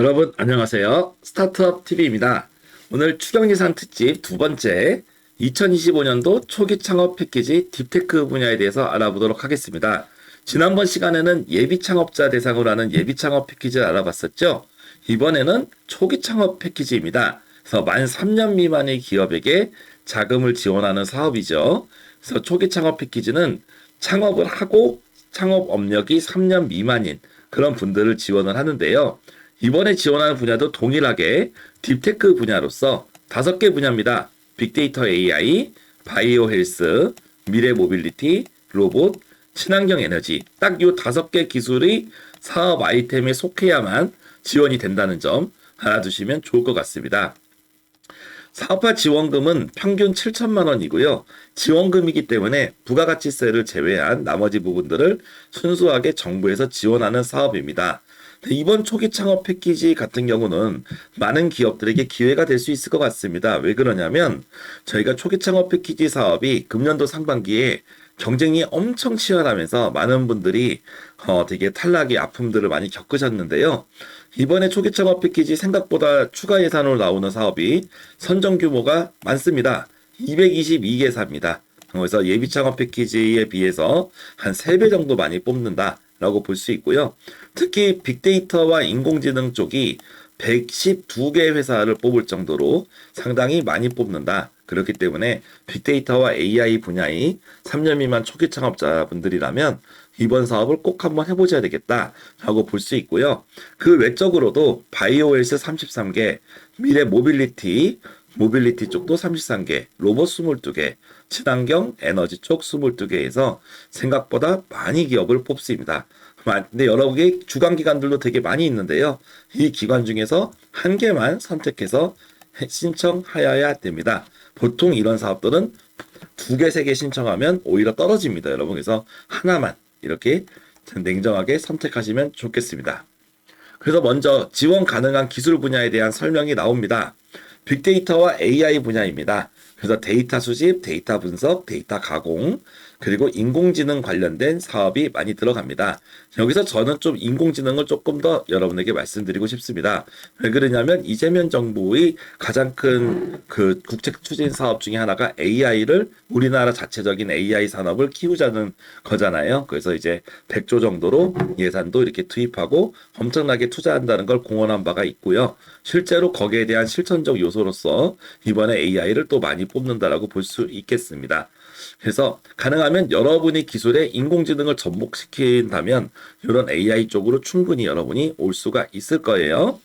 여러분 안녕하세요. 스타트업 TV입니다. 오늘 추경예산 특집 두 번째 2025년도 초기 창업 패키지 딥테크 분야에 대해서 알아보도록 하겠습니다. 지난번 시간에는 예비 창업자 대상으로 하는 예비 창업 패키지를 알아봤었죠. 이번에는 초기 창업 패키지입니다. 그래서 만 3년 미만의 기업에게 자금을 지원하는 사업이죠. 그래서 초기 창업 패키지는 창업을 하고 창업 업력이 3년 미만인 그런 분들을 지원을 하는데요. 이번에 지원하는 분야도 동일하게 딥테크 분야로서 다섯 개 분야입니다. 빅데이터 AI, 바이오 헬스, 미래 모빌리티, 로봇, 친환경 에너지. 딱 이 다섯 개 기술이 사업 아이템에 속해야만 지원이 된다는 점 알아두시면 좋을 것 같습니다. 사업화 지원금은 평균 7천만 원이고요. 지원금이기 때문에 부가가치세를 제외한 나머지 부분들을 순수하게 정부에서 지원하는 사업입니다. 이번 초기 창업 패키지 같은 경우는 많은 기업들에게 기회가 될 수 있을 것 같습니다. 왜 그러냐면 저희가 초기 창업 패키지 사업이 금년도 상반기에 경쟁이 엄청 치열하면서 많은 분들이 어 되게 탈락의 아픔들을 많이 겪으셨는데요. 이번에 초기 창업 패키지 생각보다 추가 예산으로 나오는 사업이 선정 규모가 많습니다. 222개사입니다. 그래서 예비 창업 패키지에 비해서 한 3배 정도 많이 뽑는다 라고 볼 수 있고요. 특히 빅데이터와 인공지능 쪽이 112개 회사를 뽑을 정도로 상당히 많이 뽑는다. 그렇기 때문에 빅데이터와 AI 분야의 3년 미만 초기 창업자분들이라면 이번 사업을 꼭 한번 해보셔야 되겠다라고 볼 수 있고요. 그 외적으로도 바이오 헬스 33개, 미래 모빌리티, 모빌리티 쪽도 33개, 로봇 22개, 친환경 에너지 쪽 22개에서 생각보다 많이 기업을 뽑습니다. 근데 여러 개 주간 기관들도 되게 많이 있는데요. 이 기관 중에서 한 개만 선택해서 신청하여야 됩니다. 보통 이런 사업들은 두 개, 세 개 신청하면 오히려 떨어집니다, 여러분. 그래서 하나만 이렇게 냉정하게 선택하시면 좋겠습니다. 그래서 먼저 지원 가능한 기술 분야에 대한 설명이 나옵니다. 빅데이터와 AI 분야입니다. 그래서 데이터 수집, 데이터 분석, 데이터 가공, 그리고 인공지능 관련된 사업이 많이 들어갑니다. 여기서 저는 좀 인공지능을 조금 더 여러분에게 말씀드리고 싶습니다. 왜 그러냐면 이재명 정부의 가장 큰 그 국책 추진 사업 중에 하나가 AI를 우리나라 자체적인 AI 산업을 키우자는 거잖아요. 그래서 이제 100조 정도로 예산도 이렇게 투입하고 엄청나게 투자한다는 걸 공언한 바가 있고요. 실제로 거기에 대한 실천적 요소로서 이번에 AI를 또 많이 뽑는다라고 볼 수 있겠습니다. 그래서 가능하면 여러분이 기술에 인공지능을 접목시킨다면 이런 AI 쪽으로 충분히 여러분이 올 수가 있을 거예요.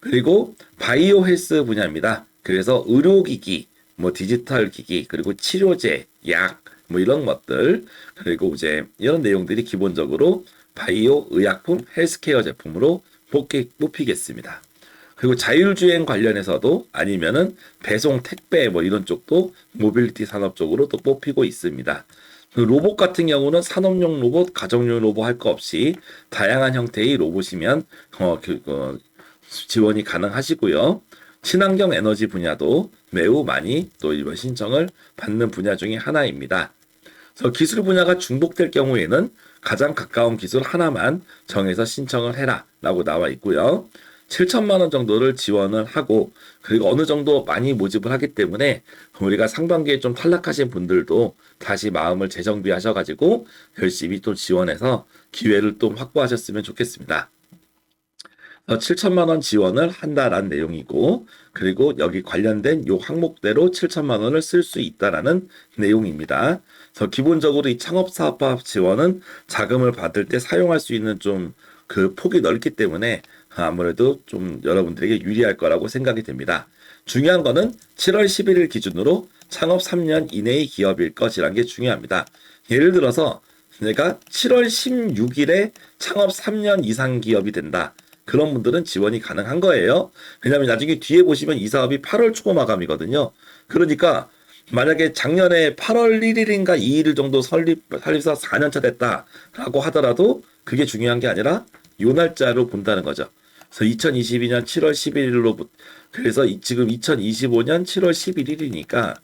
그리고 바이오 헬스 분야입니다. 그래서 의료기기, 뭐 디지털 기기, 그리고 치료제, 약, 뭐 이런 것들, 그리고 이제 이런 내용들이 기본적으로 바이오 의약품 헬스케어 제품으로 뽑히겠습니다. 그리고 자율주행 관련해서도 아니면은 배송 택배 뭐 이런 쪽도 모빌리티 산업 쪽으로 또 뽑히고 있습니다. 그 로봇 같은 경우는 산업용 로봇, 가정용 로봇 할 거 없이 다양한 형태의 로봇이면 어, 그, 어, 지원이 가능하시고요. 친환경 에너지 분야도 매우 많이 또 이번 신청을 받는 분야 중에 하나입니다. 그래서 기술 분야가 중복될 경우에는 가장 가까운 기술 하나만 정해서 신청을 해라 라고 나와 있고요. 7천만 원 정도를 지원을 하고 그리고 어느 정도 많이 모집을 하기 때문에 우리가 상반기에 좀 탈락하신 분들도 다시 마음을 재정비하셔 가지고 열심히 또 지원해서 기회를 또 확보하셨으면 좋겠습니다. 7천만 원 지원을 한다라는 내용이고 그리고 여기 관련된 요 항목대로 7천만 원을 쓸 수 있다라는 내용입니다. 그래서 기본적으로 이 창업 사업화 지원은 자금을 받을 때 사용할 수 있는 좀 그 폭이 넓기 때문에 아무래도 좀 여러분들에게 유리할 거라고 생각이 됩니다. 중요한 거는 7월 11일 기준으로 창업 3년 이내의 기업일 것이란 게 중요합니다. 예를 들어서 내가 7월 16일에 창업 3년 이상 기업이 된다. 그런 분들은 지원이 가능한 거예요. 왜냐하면 나중에 뒤에 보시면 이 사업이 8월 초 마감이거든요. 그러니까 만약에 작년에 8월 1일인가 2일 정도 설립, 설립해서 4년차 됐다라고 하더라도 그게 중요한 게 아니라 요 날짜로 본다는 거죠. 그래서 2022년 7월 11일로 그래서 지금 2025년 7월 11일이니까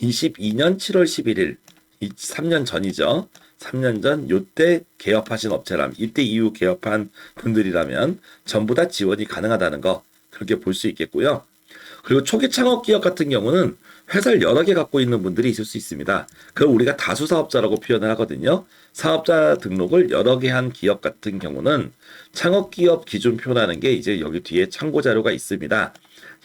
22년 7월 11일 이 3년 전이죠. 3년 전 요때 개업하신 업체라면 이때 이후 개업한 분들이라면 전부 다 지원이 가능하다는 거 그렇게 볼 수 있겠고요. 그리고 초기 창업 기업 같은 경우는 회사를 여러 개 갖고 있는 분들이 있을 수 있습니다. 그걸 우리가 다수 사업자라고 표현을 하거든요. 사업자 등록을 여러 개 한 기업 같은 경우는 창업 기업 기준표라는 게 이제 여기 뒤에 참고 자료가 있습니다.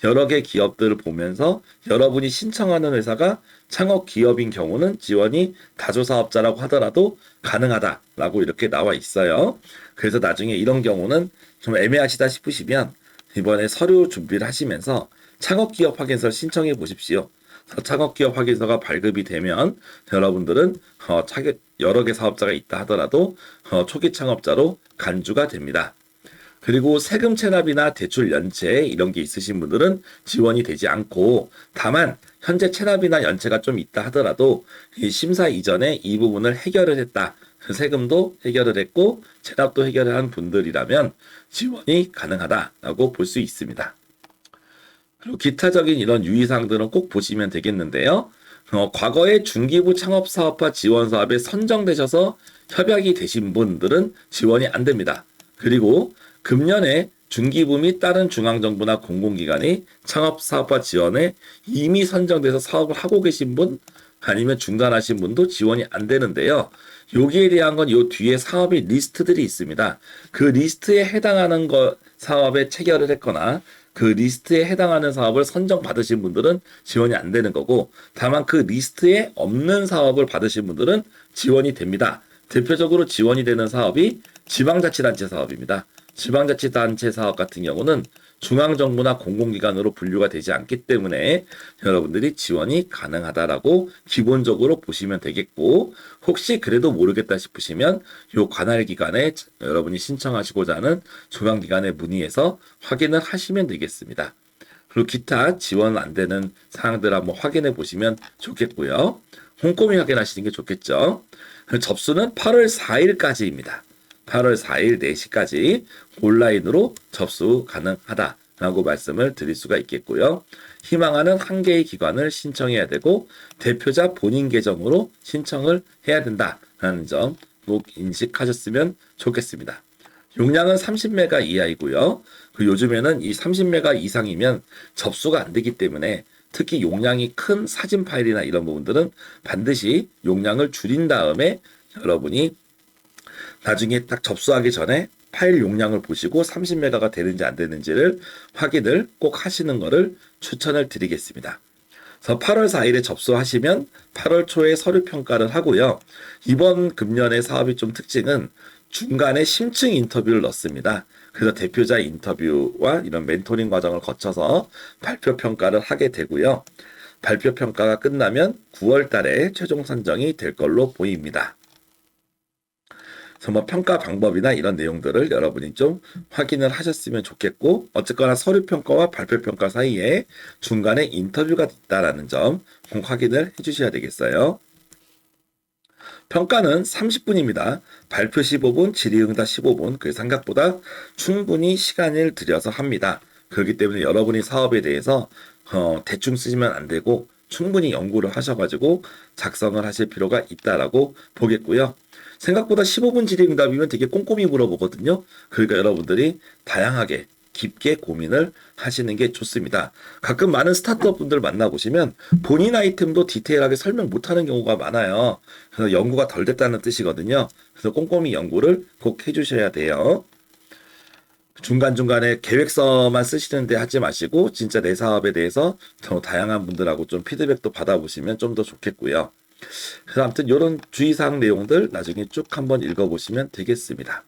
여러 개 기업들을 보면서 여러분이 신청하는 회사가 창업 기업인 경우는 지원이 다조 사업자라고 하더라도 가능하다라고 이렇게 나와 있어요. 그래서 나중에 이런 경우는 좀 애매하시다 싶으시면 이번에 서류 준비를 하시면서 창업 기업 확인서를 신청해 보십시오. 그래서 창업 기업 확인서가 발급이 되면 여러분들은 어, 차기- 여러 개 사업자가 있다 하더라도 어, 초기 창업자로 간주가 됩니다. 그리고 세금 체납이나 대출 연체 이런 게 있으신 분들은 지원이 되지 않고 다만 현재 체납이나 연체가 좀 있다 하더라도 이 심사 이전에 이 부분을 해결을 했다. 그 세금도 해결을 했고 체납도 해결을 한 분들이라면 지원이 가능하다라고 볼 수 있습니다. 그리고 기타적인 이런 유의사항들은 꼭 보시면 되겠는데요. 어, 과거에 중기부 창업사업화 지원사업에 선정되셔서 협약이 되신 분들은 지원이 안 됩니다. 그리고 금년에 중기부 및 다른 중앙정부나 공공기관이 창업사업화 지원에 이미 선정돼서 사업을 하고 계신 분 아니면 중단하신 분도 지원이 안 되는데요. 여기에 대한 건 요 뒤에 사업의 리스트들이 있습니다. 그 리스트에 해당하는 거 사업에 체결을 했거나 그 리스트에 해당하는 사업을 선정 받으신 분들은 지원이 안 되는 거고 다만 그 리스트에 없는 사업을 받으신 분들은 지원이 됩니다. 대표적으로 지원이 되는 사업이 지방자치단체 사업입니다. 지방자치단체 사업 같은 경우는 중앙정부나 공공기관으로 분류가 되지 않기 때문에 여러분들이 지원이 가능하다라고 기본적으로 보시면 되겠고 혹시 그래도 모르겠다 싶으시면 요 관할 기관에 여러분이 신청하시고자 하는 중앙기관에 문의해서 확인을 하시면 되겠습니다. 그리고 기타 지원 안 되는 사항들 한번 확인해 보시면 좋겠고요. 꼼꼼히 확인하시는 게 좋겠죠. 접수는 8월 4일까지입니다. 8월 4일 4시까지 온라인으로 접수 가능하다 라고 말씀을 드릴 수가 있겠고요. 희망하는 한 개의 기관을 신청해야 되고 대표자 본인 계정으로 신청을 해야 된다라는 점 꼭 인식하셨으면 좋겠습니다. 용량은 30메가 이하이고요. 그 요즘에는 이 30메가 이상이면 접수가 안 되기 때문에 특히 용량이 큰 사진 파일이나 이런 부분들은 반드시 용량을 줄인 다음에 여러분이 나중에 딱 접수하기 전에 파일 용량을 보시고 30메가가 되는지 안 되는지를 확인을 꼭 하시는 것을 추천을 드리겠습니다. 그래서 8월 4일에 접수하시면 8월 초에 서류 평가를 하고요. 이번 금년의 사업이 좀 특징은 중간에 심층 인터뷰를 넣습니다. 그래서 대표자 인터뷰와 이런 멘토링 과정을 거쳐서 발표 평가를 하게 되고요. 발표 평가가 끝나면 9월 달에 최종 선정이 될 걸로 보입니다. 그래서 뭐 평가 방법이나 이런 내용들을 여러분이 좀 확인을 하셨으면 좋겠고 어쨌거나 서류 평가와 발표 평가 사이에 중간에 인터뷰가 있다라는 점 꼭 확인을 해주셔야 되겠어요. 평가는 30분입니다. 발표 15분, 질의응답 15분. 그 생각보다 충분히 시간을 들여서 합니다. 그렇기 때문에 여러분이 사업에 대해서 어, 대충 쓰시면 안 되고 충분히 연구를 하셔가지고 작성을 하실 필요가 있다라고 보겠고요. 생각보다 15분 질의응답이면 되게 꼼꼼히 물어보거든요. 그러니까 여러분들이 다양하게 깊게 고민을 하시는 게 좋습니다. 가끔 많은 스타트업 분들 만나보시면 본인 아이템도 디테일하게 설명 못하는 경우가 많아요. 그래서 연구가 덜 됐다는 뜻이거든요. 그래서 꼼꼼히 연구를 꼭 해주셔야 돼요. 중간중간에 계획서만 쓰시는데 하지 마시고 진짜 내 사업에 대해서 더 다양한 분들하고 좀 피드백도 받아보시면 좀 더 좋겠고요. 아무튼 이런 주의사항 내용들 나중에 쭉 한번 읽어보시면 되겠습니다.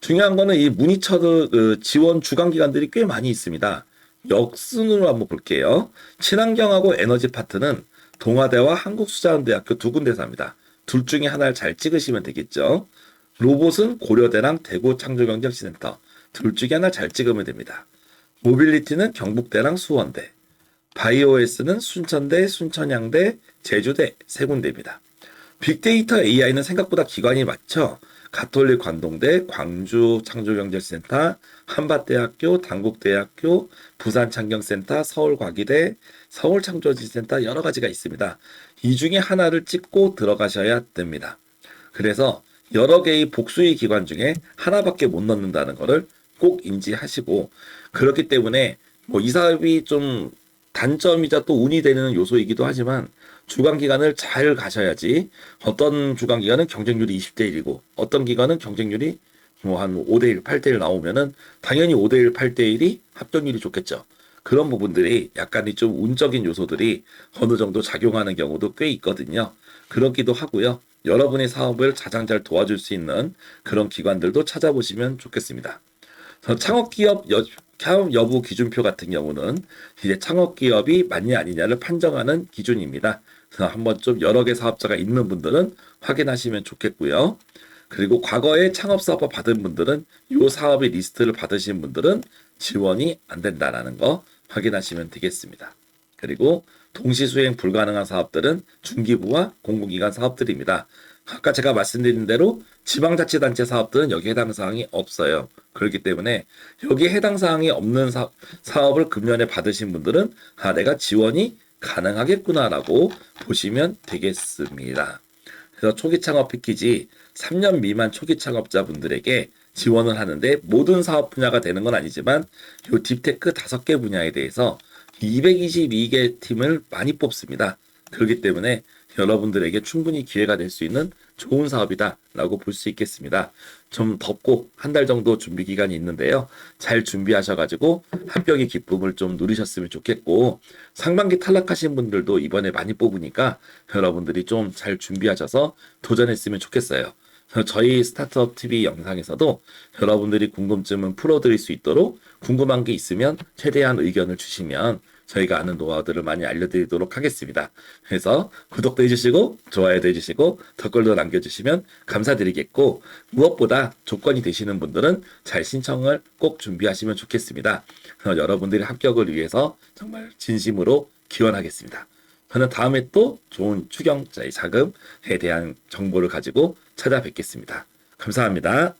중요한 거는 이 문의처 그 지원 주관 기관들이 꽤 많이 있습니다. 역순으로 한번 볼게요. 친환경하고 에너지 파트는 동아대와 한국수자원대학교 두 군데서입니다. 둘 중에 하나를 잘 찍으시면 되겠죠. 로봇은 고려대랑 대구 창조경제센터 둘 중에 하나 잘 찍으면 됩니다. 모빌리티는 경북대랑 수원대, 바이오에스는 순천대, 순천향대, 제주대 세 군데입니다. 빅데이터 AI는 생각보다 기관이 많죠. 가톨릭 관동대, 광주 창조경제센터, 한밭대학교, 단국대학교, 부산창경센터, 서울과기대, 서울창조지센터 여러 가지가 있습니다. 이 중에 하나를 찍고 들어가셔야 됩니다. 그래서 여러 개의 복수의 기관 중에 하나밖에 못 넣는다는 것을 꼭 인지하시고 그렇기 때문에 뭐 이 사업이 좀 단점이자 또 운이 되는 요소이기도 하지만 주간 기간을 잘 가셔야지 어떤 주간 기간은 경쟁률이 20대 1이고 어떤 기간은 경쟁률이 뭐 한 5대 1, 8대 1 나오면은 당연히 5대 1, 8대 1이 합격률이 좋겠죠. 그런 부분들이 약간의 좀 운적인 요소들이 어느 정도 작용하는 경우도 꽤 있거든요. 그렇기도 하고요. 여러분의 사업을 가장 잘 도와줄 수 있는 그런 기관들도 찾아보시면 좋겠습니다. 저 창업기업 여, 창업 여부 기준표 같은 경우는 이제 창업기업이 맞냐 아니냐를 판정하는 기준입니다. 그래서 한번 좀 여러 개 사업자가 있는 분들은 확인하시면 좋겠고요. 그리고 과거에 창업 사업을 받은 분들은 이 사업의 리스트를 받으신 분들은 지원이 안 된다라는 거 확인하시면 되겠습니다. 그리고 동시 수행 불가능한 사업들은 중기부와 공공기관 사업들입니다. 아까 제가 말씀드린 대로 지방자치단체 사업들은 여기 해당 사항이 없어요. 그렇기 때문에 여기에 해당 사항이 없는 사, 사업을 금년에 받으신 분들은 아 내가 지원이 가능하겠구나라고 보시면 되겠습니다. 그래서 초기 창업 패키지 3년 미만 초기 창업자분들에게 지원을 하는데 모든 사업 분야가 되는 건 아니지만 요 딥테크 5개 분야에 대해서 222개 팀을 많이 뽑습니다. 그렇기 때문에 여러분들에게 충분히 기회가 될 수 있는 좋은 사업이다라고 볼 수 있겠습니다. 좀 덥고 한 달 정도 준비 기간이 있는데요. 잘 준비하셔가지고 합격의 기쁨을 좀 누리셨으면 좋겠고 상반기 탈락하신 분들도 이번에 많이 뽑으니까 여러분들이 좀 잘 준비하셔서 도전했으면 좋겠어요. 저희 스타트업 TV 영상에서도 여러분들이 궁금증은 풀어드릴 수 있도록 궁금한 게 있으면 최대한 의견을 주시면 저희가 아는 노하우들을 많이 알려드리도록 하겠습니다. 그래서 구독도 해주시고 좋아요도 해주시고 댓글도 남겨주시면 감사드리겠고 무엇보다 조건이 되시는 분들은 잘 신청을 꼭 준비하시면 좋겠습니다. 어, 여러분들의 합격을 위해서 정말 진심으로 기원하겠습니다. 저는 다음에 또 좋은 추경자의 자금에 대한 정보를 가지고 찾아뵙겠습니다. 감사합니다.